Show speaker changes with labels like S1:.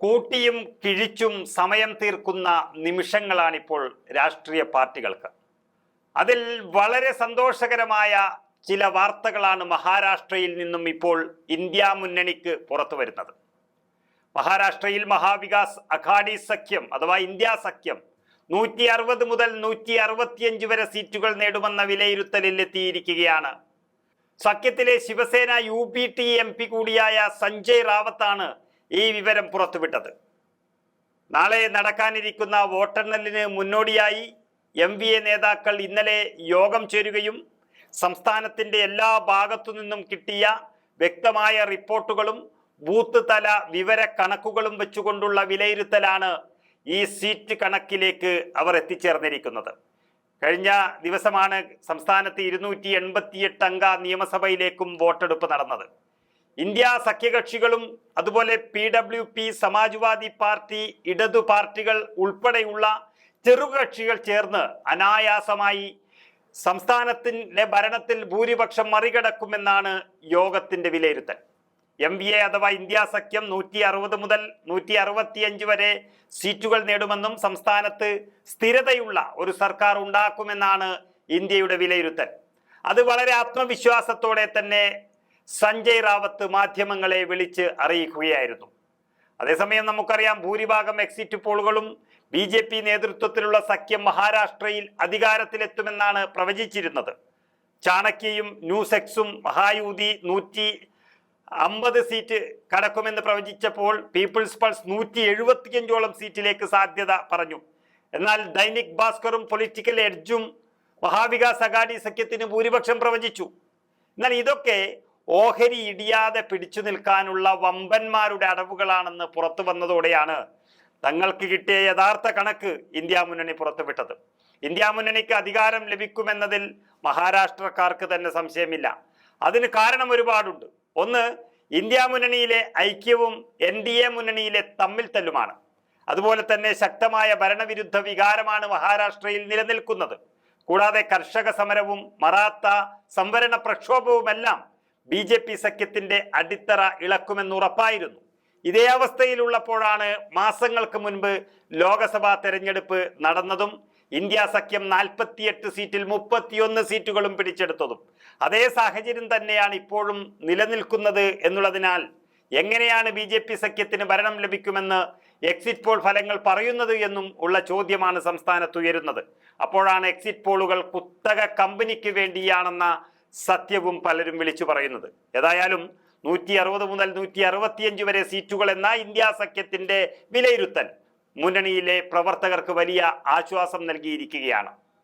S1: കൂട്ടിയും കിഴിച്ചും സമയം തീർക്കുന്ന നിമിഷങ്ങളാണിപ്പോൾ രാഷ്ട്രീയ പാർട്ടികൾക്ക്. അതിൽ വളരെ സന്തോഷകരമായ ചില വാർത്തകളാണ് മഹാരാഷ്ട്രയിൽ നിന്നും ഇപ്പോൾ ഇന്ത്യ മുന്നണിക്ക് പുറത്തു വരുന്നത്. മഹാരാഷ്ട്രയിൽ മഹാവികാസ് അഘാഡി സഖ്യം അഥവാ ഇന്ത്യ സഖ്യം നൂറ്റി അറുപത് മുതൽ നൂറ്റി അറുപത്തിയഞ്ച് വരെ സീറ്റുകൾ നേടുമെന്ന വിലയിരുത്തലിൽ എത്തിയിരിക്കുകയാണ്. സഖ്യത്തിലെ Shiv Sena U B T M P കൂടിയായ സഞ്ജയ് റാവത്താണ് ഈ വിവരം പുറത്തുവിട്ടത്. നാളെ നടക്കാനിരിക്കുന്ന വോട്ടെണ്ണലിന് മുന്നോടിയായി എം വി എ നേതാക്കൾ ഇന്നലെ യോഗം ചേരുകയും സംസ്ഥാനത്തിന്റെ എല്ലാ ഭാഗത്തു നിന്നും കിട്ടിയ വ്യക്തമായ റിപ്പോർട്ടുകളും ബൂത്ത് തല വിവര കണക്കുകളും വെച്ചുകൊണ്ടുള്ള വിലയിരുത്തലാണ് ഈ സീറ്റ് കണക്കിലേക്ക് അവർ എത്തിച്ചേർന്നിരിക്കുന്നത്. കഴിഞ്ഞ ദിവസമാണ് സംസ്ഥാനത്ത് ഇരുന്നൂറ്റി എൺപത്തിയെട്ട് അംഗ നിയമസഭയിലേക്കും വോട്ടെടുപ്പ് നടന്നത്. ഇന്ത്യ സഖ്യകക്ഷികളും അതുപോലെ P W P Samajwadi party ഇടതു പാർട്ടികൾ ഉൾപ്പെടെയുള്ള ചെറുകക്ഷികൾ ചേർന്ന് അനായാസമായി സംസ്ഥാനത്തിന്റെ ഭരണത്തിൽ ഭൂരിപക്ഷം മറികടക്കുമെന്നാണ് യോഗത്തിന്റെ വിലയിരുത്തൽ. എം വി എ അഥവാ ഇന്ത്യ സഖ്യം നൂറ്റി അറുപത് മുതൽ നൂറ്റി അറുപത്തിയഞ്ച് വരെ സീറ്റുകൾ നേടുമെന്നും സംസ്ഥാനത്ത് സ്ഥിരതയുള്ള ഒരു സർക്കാർ ഉണ്ടാക്കുമെന്നാണ് ഇന്ത്യയുടെ വിലയിരുത്തൽ. അത് വളരെ ആത്മവിശ്വാസത്തോടെ തന്നെ സഞ്ജയ് റാവത്ത് മാധ്യമങ്ങളെ വിളിച്ച് അറിയിക്കുകയായിരുന്നു. അതേസമയം നമുക്കറിയാം ഭൂരിഭാഗം എക്സിറ്റ് പോളുകളും ബി ജെ പി നേതൃത്വത്തിലുള്ള സഖ്യം മഹാരാഷ്ട്രയിൽ അധികാരത്തിലെത്തുമെന്നാണ് പ്രവചിച്ചിരുന്നത്. ചാണക്യയും ന്യൂസ് എക്സും മഹായൂതി നൂറ്റി അമ്പത് സീറ്റ് കടക്കുമെന്ന് പ്രവചിച്ചപ്പോൾ പീപ്പിൾസ് പൾസ് നൂറ്റി എഴുപത്തിയഞ്ചോളം സീറ്റിലേക്ക് സാധ്യത പറഞ്ഞു. എന്നാൽ ദൈനിക് ഭാസ്കറും പൊളിറ്റിക്കൽ എഡ്ജും മഹാവികാസ് അഗാഡി സഖ്യത്തിന് ഭൂരിപക്ഷം പ്രവചിച്ചു. എന്നാൽ ഇതൊക്കെ ഓഹരി ഇടിയാതെ പിടിച്ചു നിൽക്കാനുള്ള വമ്പന്മാരുടെ അടവുകളാണെന്ന് പുറത്തു വന്നതോടെയാണ് തങ്ങൾക്ക് കിട്ടിയ യഥാർത്ഥ കണക്ക് ഇന്ത്യ മുന്നണി പുറത്തുവിട്ടത്. ഇന്ത്യ മുന്നണിക്ക് അധികാരം ലഭിക്കുമെന്നതിൽ മഹാരാഷ്ട്രക്കാർക്ക് തന്നെ സംശയമില്ല. അതിന് കാരണം ഒരുപാടുണ്ട്. ഒന്ന് ഇന്ത്യ മുന്നണിയിലെ ഐക്യവും എൻ ഡി എ മുന്നണിയിലെ തമ്മിൽ തല്ലുമാണ്. അതുപോലെ തന്നെ ശക്തമായ ഭരണവിരുദ്ധ വികാരമാണ് മഹാരാഷ്ട്രയിൽ നിലനിൽക്കുന്നത്. കൂടാതെ കർഷക സമരവും മറാത്ത സംവരണ പ്രക്ഷോഭവുമെല്ലാം ബി ജെ പി സഖ്യത്തിന്റെ അടിത്തറ ഇളക്കുമെന്ന് ഉറപ്പായിരുന്നു. ഇതേ അവസ്ഥയിലുള്ളപ്പോഴാണ് മാസങ്ങൾക്ക് മുൻപ് ലോക്സഭാ തെരഞ്ഞെടുപ്പ് നടന്നതും ഇന്ത്യ സഖ്യം നാൽപ്പത്തിയെട്ട് സീറ്റിൽ മുപ്പത്തിയൊന്ന് സീറ്റുകളും പിടിച്ചെടുത്തതും. അതേ സാഹചര്യം തന്നെയാണ് ഇപ്പോഴും നിലനിൽക്കുന്നത് എന്നുള്ളതിനാൽ എങ്ങനെയാണ് ബി ജെ പി സഖ്യത്തിന് ഭരണം ലഭിക്കുമെന്ന് എക്സിറ്റ് പോൾ ഫലങ്ങൾ പറയുന്നത് എന്നും ഉള്ള ചോദ്യമാണ് സംസ്ഥാനത്ത് ഉയരുന്നത്. അപ്പോഴാണ് എക്സിറ്റ് പോളുകൾ കുത്തക കമ്പനിക്ക് വേണ്ടിയാണെന്ന സത്യവും പലരും വിളിച്ചു പറയുന്നത്. ഏതായാലും നൂറ്റി അറുപത് മുതൽ നൂറ്റി അറുപത്തിയഞ്ച് വരെ സീറ്റുകൾ എന്ന ഇന്ത്യ സഖ്യത്തിന്റെ വിലയിരുത്തൽ. മുന്നണിയിലെ പ്രവർത്തകർക്ക് വലിയ ആശ്വാസം നൽകിയിരിക്കുകയാണ്.